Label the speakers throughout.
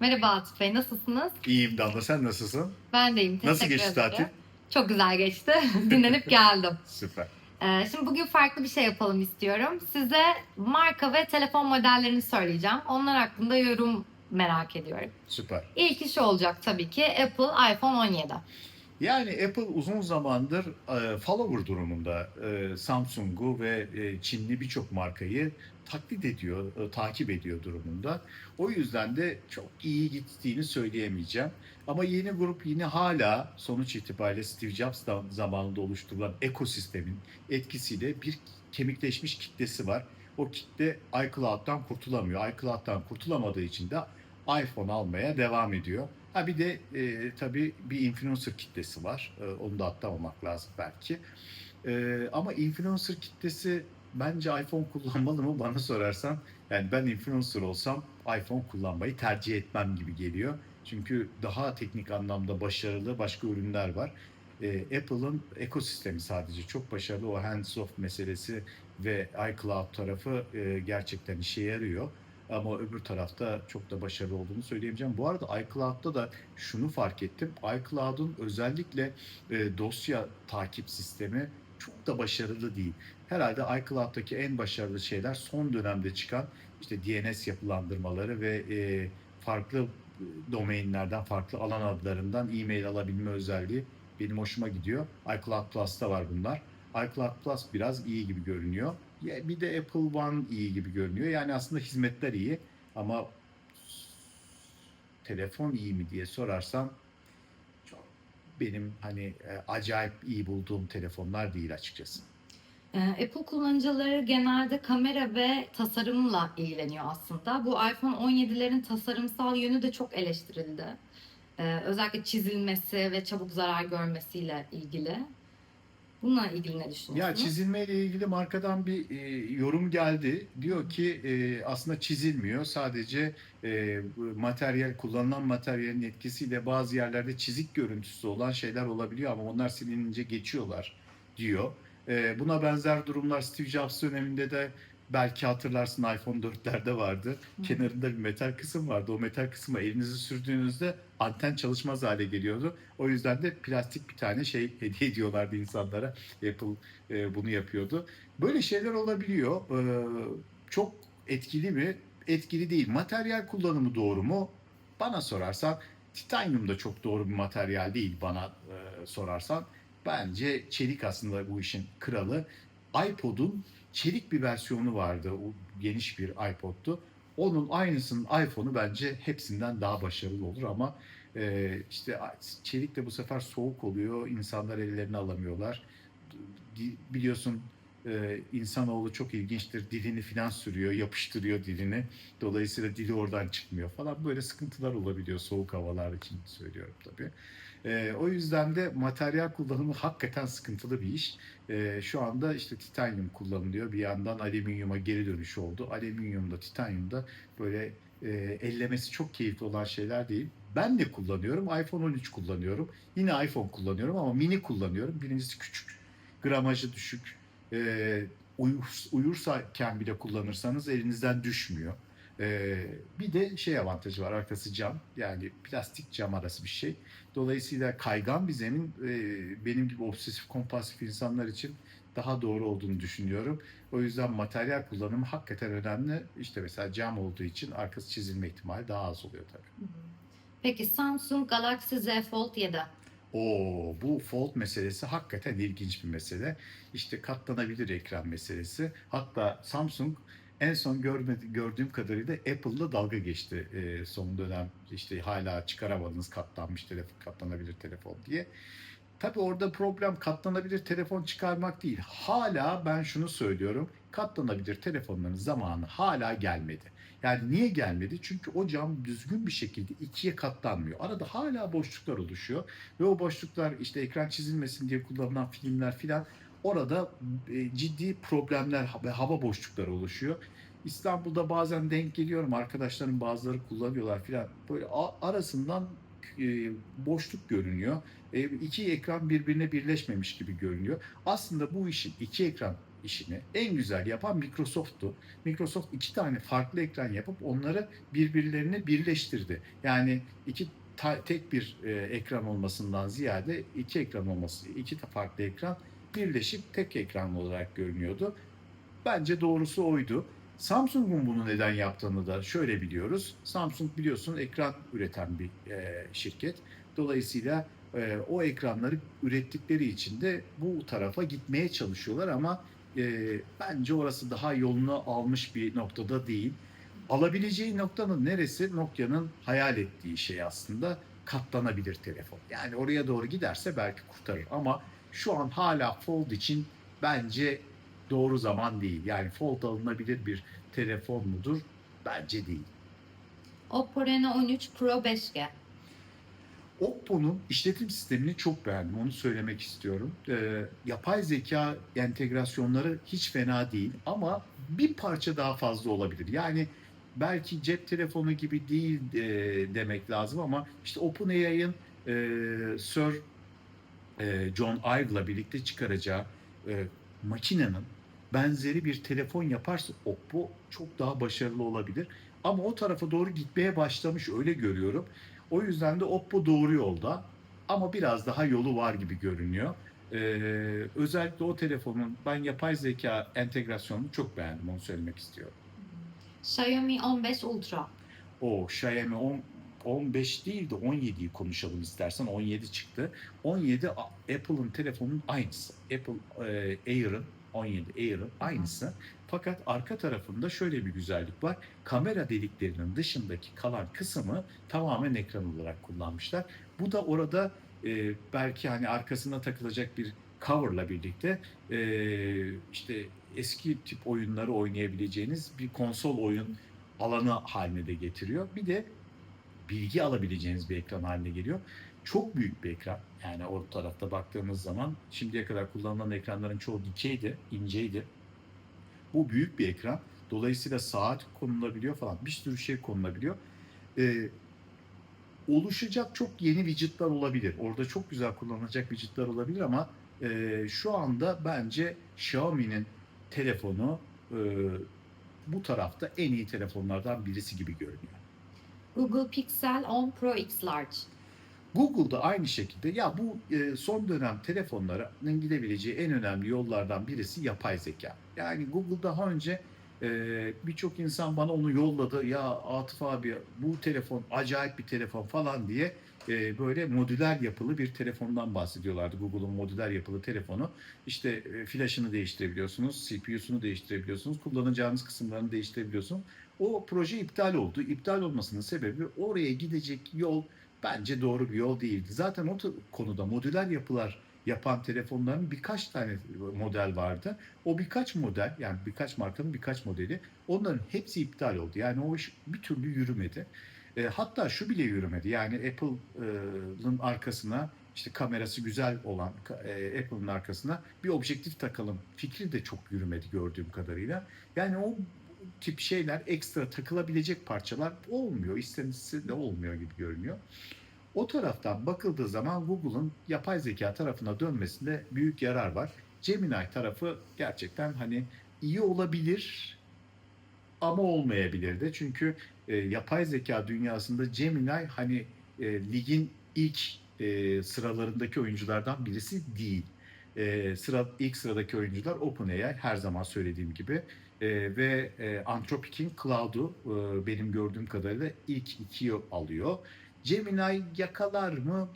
Speaker 1: Merhaba Atıf Bey, nasılsınız?
Speaker 2: İyiyim Damla sen nasılsın?
Speaker 1: Ben de iyiyim, teşekkür
Speaker 2: Nasıl geçti
Speaker 1: ederim.
Speaker 2: tatil?
Speaker 1: Çok güzel geçti. Dinlenip geldim.
Speaker 2: Süper.
Speaker 1: Ee, şimdi bugün farklı bir şey yapalım istiyorum. Size marka ve telefon modellerini söyleyeceğim. Onlar hakkında yorum merak ediyorum.
Speaker 2: Süper.
Speaker 1: İlk iş olacak tabii ki Apple iPhone 17.
Speaker 2: Yani Apple uzun zamandır e, follower durumunda e, Samsung'u ve e, Çinli birçok markayı taklit ediyor, e, takip ediyor durumunda. O yüzden de çok iyi gittiğini söyleyemeyeceğim. Ama yeni grup yine hala sonuç itibariyle Steve Jobs da- zamanında oluşturulan ekosistemin etkisiyle bir kemikleşmiş kitlesi var. O kitle iCloud'dan kurtulamıyor. iCloud'dan kurtulamadığı için de iPhone almaya devam ediyor. Ha bir de e, tabii bir influencer kitlesi var. E, onu da atlamamak lazım belki. E, ama influencer kitlesi bence iPhone kullanmalı mı bana sorarsan. Yani ben influencer olsam iPhone kullanmayı tercih etmem gibi geliyor. Çünkü daha teknik anlamda başarılı başka ürünler var. E, Apple'ın ekosistemi sadece çok başarılı. O hands-off meselesi ve iCloud tarafı e, gerçekten işe yarıyor. Ama öbür tarafta çok da başarılı olduğunu söyleyemeyeceğim. Bu arada iCloud'da da şunu fark ettim. iCloud'un özellikle e, dosya takip sistemi çok da başarılı değil. Herhalde iCloud'daki en başarılı şeyler son dönemde çıkan işte DNS yapılandırmaları ve e, farklı e, domainlerden, farklı alan adlarından e-mail alabilme özelliği benim hoşuma gidiyor. iCloud Plus'ta var bunlar. iCloud Plus biraz iyi gibi görünüyor. Ya Bir de Apple One iyi gibi görünüyor. Yani aslında hizmetler iyi ama telefon iyi mi diye sorarsan çok benim hani e, acayip iyi bulduğum telefonlar değil açıkçası.
Speaker 1: Ee, Apple kullanıcıları genelde kamera ve tasarımla ilgileniyor aslında. Bu iPhone 17'lerin tasarımsal yönü de çok eleştirildi. Ee, özellikle çizilmesi ve çabuk zarar görmesiyle ilgili. Bununla ilgili ne
Speaker 2: Ya
Speaker 1: düşünüyorsunuz?
Speaker 2: çizilmeyle ilgili markadan bir e, yorum geldi. Diyor ki e, aslında çizilmiyor. Sadece e, materyal kullanılan materyalin etkisiyle bazı yerlerde çizik görüntüsü olan şeyler olabiliyor ama onlar silinince geçiyorlar diyor. E, buna benzer durumlar Steve Jobs döneminde de belki hatırlarsın iPhone 4'lerde vardı.
Speaker 1: Hı.
Speaker 2: Kenarında bir metal kısım vardı. O metal kısma elinizi sürdüğünüzde anten çalışmaz hale geliyordu. O yüzden de plastik bir tane şey hediye ediyorlardı insanlara. Apple e, bunu yapıyordu. Böyle şeyler olabiliyor. Ee, çok etkili mi? Etkili değil. Materyal kullanımı doğru mu? Bana sorarsan titanyum da çok doğru bir materyal değil bana e, sorarsan. Bence çelik aslında bu işin kralı. iPod'un çelik bir versiyonu vardı. O geniş bir iPod'tu. Onun aynısının iPhone'u bence hepsinden daha başarılı olur ama e, işte çelik de bu sefer soğuk oluyor. İnsanlar ellerini alamıyorlar. Biliyorsun e, insanoğlu çok ilginçtir. Dilini filan sürüyor, yapıştırıyor dilini. Dolayısıyla dili oradan çıkmıyor falan. Böyle sıkıntılar olabiliyor soğuk havalar için söylüyorum tabii. E, o yüzden de materyal kullanımı hakikaten sıkıntılı bir iş. E, şu anda işte titanyum kullanılıyor. Bir yandan alüminyuma geri dönüş oldu. Alüminyumda, titanyumda böyle e, ellemesi çok keyifli olan şeyler değil. Ben de kullanıyorum. iPhone 13 kullanıyorum. Yine iPhone kullanıyorum ama mini kullanıyorum. Birincisi küçük, gramajı düşük. E, uyur, uyurken bile kullanırsanız elinizden düşmüyor. E, bir de şey avantajı var. Arkası cam. Yani plastik cam arası bir şey. Dolayısıyla kaygan bir zemin e, benim gibi obsesif kompulsif insanlar için daha doğru olduğunu düşünüyorum. O yüzden materyal kullanımı hakikaten önemli. İşte mesela cam olduğu için arkası çizilme ihtimali daha az oluyor tabii.
Speaker 1: Peki Samsung Galaxy Z Fold 7.
Speaker 2: Oo, bu fold meselesi hakikaten ilginç bir mesele. İşte katlanabilir ekran meselesi. Hatta Samsung en son görmedi, gördüğüm kadarıyla Apple'la dalga geçti e, son dönem. İşte hala çıkaramadınız katlanmış telefon, katlanabilir telefon diye. Tabii orada problem katlanabilir telefon çıkarmak değil. Hala ben şunu söylüyorum. Katlanabilir telefonların zamanı hala gelmedi. Yani niye gelmedi? Çünkü o cam düzgün bir şekilde ikiye katlanmıyor. Arada hala boşluklar oluşuyor. Ve o boşluklar işte ekran çizilmesin diye kullanılan filmler filan orada e, ciddi problemler ve hava boşlukları oluşuyor. İstanbul'da bazen denk geliyorum arkadaşlarım bazıları kullanıyorlar filan böyle arasından e, boşluk görünüyor. E, iki ekran birbirine birleşmemiş gibi görünüyor. Aslında bu işin iki ekran işini en güzel yapan Microsoft'tu. Microsoft iki tane farklı ekran yapıp onları birbirlerine birleştirdi. Yani iki ta- tek bir e, ekran olmasından ziyade iki ekran olması, iki farklı ekran birleşip tek ekran olarak görünüyordu. Bence doğrusu oydu. Samsung'un bunu neden yaptığını da şöyle biliyoruz. Samsung biliyorsun ekran üreten bir e, şirket. Dolayısıyla e, o ekranları ürettikleri için de bu tarafa gitmeye çalışıyorlar ama e, bence orası daha yolunu almış bir noktada değil. Alabileceği noktanın neresi? Nokia'nın hayal ettiği şey aslında katlanabilir telefon. Yani oraya doğru giderse belki kurtarır ama şu an hala Fold için bence doğru zaman değil. Yani Fold alınabilir bir telefon mudur? Bence değil.
Speaker 1: Oppo Reno 13 Pro 5G.
Speaker 2: Oppo'nun işletim sistemini çok beğendim. Onu söylemek istiyorum. Ee, yapay zeka entegrasyonları hiç fena değil ama bir parça daha fazla olabilir. Yani belki cep telefonu gibi değil e, demek lazım ama işte OpenAI'ın e, Sir e, John Ive'la birlikte çıkaracağı e, makinenin benzeri bir telefon yaparsa Oppo çok daha başarılı olabilir. Ama o tarafa doğru gitmeye başlamış öyle görüyorum. O yüzden de Oppo doğru yolda ama biraz daha yolu var gibi görünüyor. Ee, özellikle o telefonun ben yapay zeka entegrasyonunu çok beğendim onu söylemek istiyorum.
Speaker 1: Xiaomi 15 Ultra.
Speaker 2: O Xiaomi 10, 15 değil de 17'yi konuşalım istersen 17 çıktı. 17 A- Apple'ın telefonunun aynısı. Apple e, Air'ın 17 Air'ın aynısı. Fakat arka tarafında şöyle bir güzellik var. Kamera deliklerinin dışındaki kalan kısmı tamamen ekran olarak kullanmışlar. Bu da orada e, belki hani arkasına takılacak bir coverla birlikte e, işte eski tip oyunları oynayabileceğiniz bir konsol oyun alanı haline de getiriyor. Bir de bilgi alabileceğiniz bir ekran haline geliyor. Çok büyük bir ekran. Yani o tarafta baktığımız zaman şimdiye kadar kullanılan ekranların çoğu dikeydi, inceydi. Bu büyük bir ekran. Dolayısıyla saat konulabiliyor falan. Bir sürü şey konulabiliyor. Ee, oluşacak çok yeni widgetler olabilir. Orada çok güzel kullanılacak widgetler olabilir ama e, şu anda bence Xiaomi'nin telefonu e, bu tarafta en iyi telefonlardan birisi gibi görünüyor.
Speaker 1: Google Pixel 10 Pro X Large.
Speaker 2: Google'da aynı şekilde ya bu e, son dönem telefonların gidebileceği en önemli yollardan birisi yapay zeka. Yani Google daha önce e, birçok insan bana onu yolladı. Ya Atıf abi bu telefon acayip bir telefon falan diye e, böyle modüler yapılı bir telefondan bahsediyorlardı. Google'un modüler yapılı telefonu. İşte e, flaşını değiştirebiliyorsunuz, CPU'sunu değiştirebiliyorsunuz, kullanacağınız kısımlarını değiştirebiliyorsunuz. O proje iptal oldu. İptal olmasının sebebi oraya gidecek yol bence doğru bir yol değildi. Zaten o konuda modüler yapılar yapan telefonların birkaç tane model vardı. O birkaç model yani birkaç markanın birkaç modeli onların hepsi iptal oldu. Yani o iş bir türlü yürümedi. E, hatta şu bile yürümedi. Yani Apple'ın arkasına işte kamerası güzel olan e, Apple'ın arkasına bir objektif takalım fikri de çok yürümedi gördüğüm kadarıyla. Yani o tip şeyler ekstra takılabilecek parçalar olmuyor. İstenisi de olmuyor gibi görünüyor. O taraftan bakıldığı zaman Google'ın yapay zeka tarafına dönmesinde büyük yarar var. Gemini tarafı gerçekten hani iyi olabilir ama olmayabilir de. Çünkü e, yapay zeka dünyasında Gemini hani e, ligin ilk e, sıralarındaki oyunculardan birisi değil. E, sıra ilk sıradaki oyuncular OpenAI her zaman söylediğim gibi e, ve e, Anthropic'in Cloud'u e, benim gördüğüm kadarıyla ilk ikiyi alıyor. Gemini yakalar mı?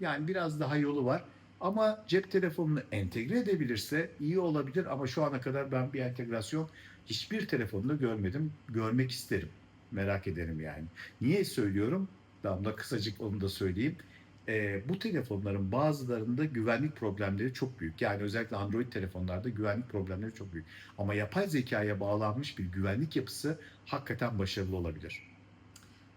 Speaker 2: Yani biraz daha yolu var. Ama cep telefonunu entegre edebilirse iyi olabilir ama şu ana kadar ben bir entegrasyon hiçbir telefonda görmedim. Görmek isterim. Merak ederim yani. Niye söylüyorum? Damla kısacık onu da söyleyeyim. Ee, bu telefonların bazılarında güvenlik problemleri çok büyük. Yani özellikle Android telefonlarda güvenlik problemleri çok büyük. Ama yapay zekaya bağlanmış bir güvenlik yapısı hakikaten başarılı olabilir.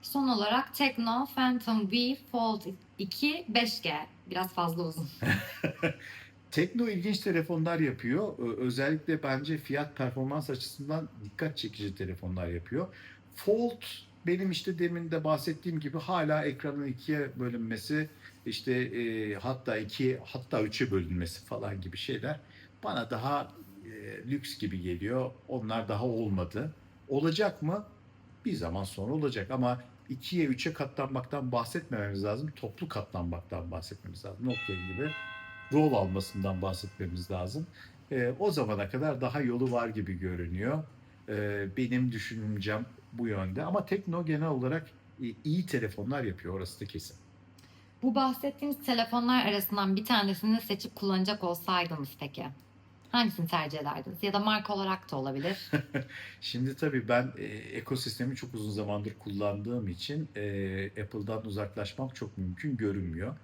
Speaker 1: Son olarak Tecno Phantom V Fold 2 5G. Biraz fazla uzun.
Speaker 2: Tekno ilginç telefonlar yapıyor. Özellikle bence fiyat performans açısından dikkat çekici telefonlar yapıyor. Fold benim işte demin de bahsettiğim gibi hala ekranın ikiye bölünmesi, işte e, hatta iki hatta üçe bölünmesi falan gibi şeyler bana daha e, lüks gibi geliyor. Onlar daha olmadı. Olacak mı? Bir zaman sonra olacak ama ikiye üçe katlanmaktan bahsetmememiz lazım. Toplu katlanmaktan bahsetmemiz lazım. Nokia gibi rol almasından bahsetmemiz lazım. E, o zamana kadar daha yolu var gibi görünüyor. E, benim düşüncem bu yönde. Ama Tekno genel olarak e, iyi telefonlar yapıyor. Orası da kesin.
Speaker 1: Bu bahsettiğimiz telefonlar arasından bir tanesini seçip kullanacak olsaydınız peki? Hangisini tercih ederdiniz? Ya da marka olarak da olabilir.
Speaker 2: Şimdi tabii ben e, ekosistemi çok uzun zamandır kullandığım için e, Apple'dan uzaklaşmam çok mümkün görünmüyor.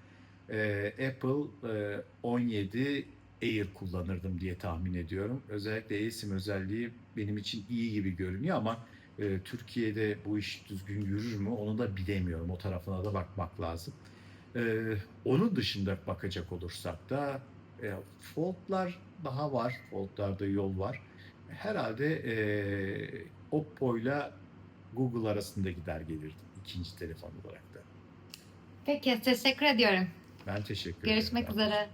Speaker 2: E, Apple e, 17 Air kullanırdım diye tahmin ediyorum. Özellikle eSIM özelliği benim için iyi gibi görünüyor ama e, Türkiye'de bu iş düzgün yürür mü onu da bilemiyorum. O tarafına da bakmak lazım. E, onun dışında bakacak olursak da e, Fold'lar daha var. Fold'larda yol var herhalde eee Oppo'yla Google arasında gider gelirdim ikinci telefon olarak da.
Speaker 1: Peki teşekkür ediyorum.
Speaker 2: Ben teşekkür ederim.
Speaker 1: Görüşmek üzere.